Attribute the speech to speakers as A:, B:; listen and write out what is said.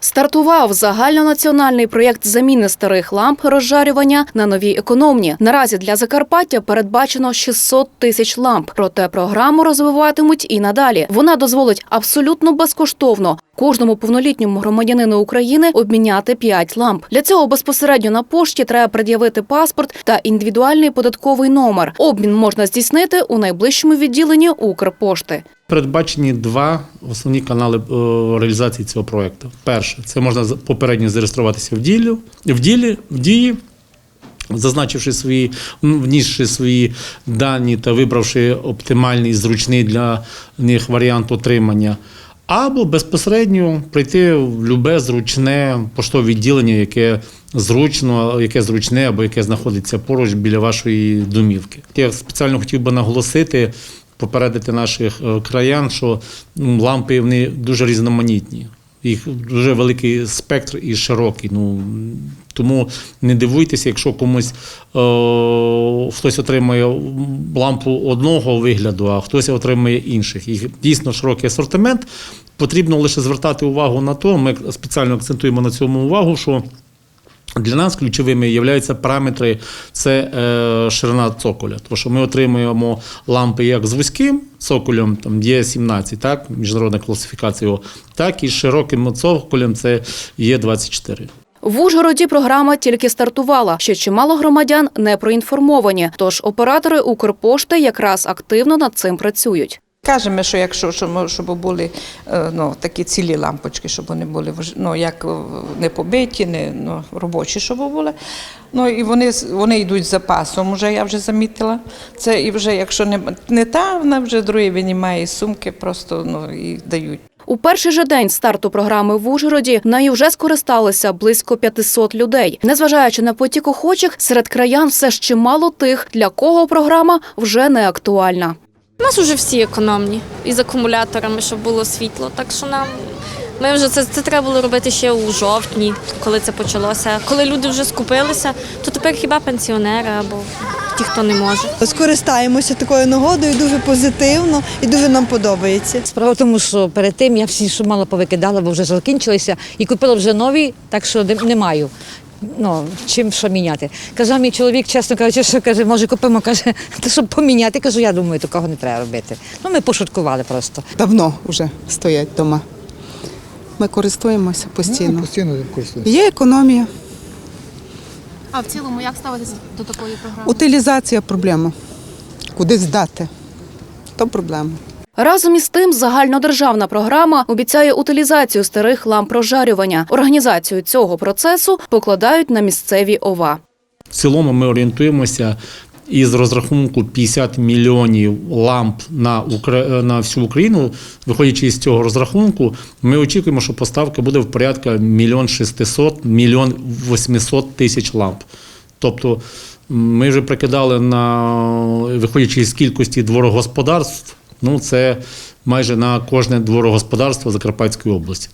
A: Стартував загальнонаціональний проєкт заміни старих ламп розжарювання на нові економні. Наразі для Закарпаття передбачено 600 тисяч ламп. Проте програму розвиватимуть і надалі. Вона дозволить абсолютно безкоштовно кожному повнолітньому громадянину України обміняти 5 ламп. Для цього безпосередньо на пошті треба пред'явити паспорт та індивідуальний податковий номер. Обмін можна здійснити у найближчому відділенні Укрпошти.
B: Передбачені два основні канали е, реалізації цього проекту. Перше, це можна попередньо зареєструватися в ділі, в ділі, в дії, зазначивши свої, внісши свої дані та вибравши оптимальний, зручний для них варіант отримання. Або безпосередньо прийти в любе зручне поштове відділення, яке зручно, яке зручне або яке знаходиться поруч біля вашої домівки. Я спеціально хотів би наголосити, попередити наших е, краян, що лампи вони дуже різноманітні. Їх дуже великий спектр і широкий. Ну тому не дивуйтеся, якщо комусь е, хтось отримує лампу одного вигляду, а хтось отримує інших. Їх дійсно широкий асортимент. Потрібно лише звертати увагу на то. Ми спеціально акцентуємо на цьому увагу, що для нас ключовими являються параметри це е, ширина цоколя. Тому що ми отримуємо лампи як з вузьким цоколем, там є 17, так, міжнародна класифікація, так і з широким цоколем це є 24.
A: В Ужгороді програма тільки стартувала. Ще чимало громадян не проінформовані. Тож оператори Укрпошти якраз активно над цим працюють.
C: Кажемо, що якщо щоб, щоб були е, ну, такі цілі лампочки, щоб вони були ну, як е, не побиті, не ну, робочі, щоб були. Ну і вони, вони йдуть запасом, вже я вже замітила. Це і вже якщо не, не та, вона вже другий винімає сумки, просто ну, і дають.
A: У перший же день старту програми в Ужгороді нею вже скористалися близько 500 людей. Незважаючи на потік охочих, серед краян все ж чимало тих, для кого програма вже не актуальна.
D: У нас вже всі економні із акумуляторами, щоб було світло. Так що нам ми вже це, це треба було робити ще у жовтні, коли це почалося. Коли люди вже скупилися, то тепер хіба пенсіонери або ті, хто не може.
E: Скористаємося такою нагодою дуже позитивно і дуже нам подобається.
F: Справа в тому, що перед тим я всі, що мало повикидала, бо вже закінчилися, і купила вже нові, так що не- не маю. Ну, чим що міняти. Казав мій чоловік, чесно кажучи, що каже, може купимо, каже, то щоб поміняти. Кажу, я думаю, такого не треба робити. Ну, ми пошуткували просто.
G: давно вже стоять вдома. Ми користуємося постійно.
H: Постійно користуюся.
G: Є економія,
I: А в цілому як ставитися до такої програми?
G: утилізація проблема. Куди здати? То проблема.
A: Разом із тим, загальнодержавна програма обіцяє утилізацію старих ламп розжарювання. Організацію цього процесу покладають на місцеві ОВА.
B: В цілому ми орієнтуємося із розрахунку 50 мільйонів ламп на, на всю Україну. Виходячи з цього розрахунку, ми очікуємо, що поставка буде в порядку мільйон 600, мільйон 800 тисяч ламп. Тобто ми вже прикидали на виходячи з кількості дворогосподарств, ну це майже на кожне дворогосподарство Закарпатської області.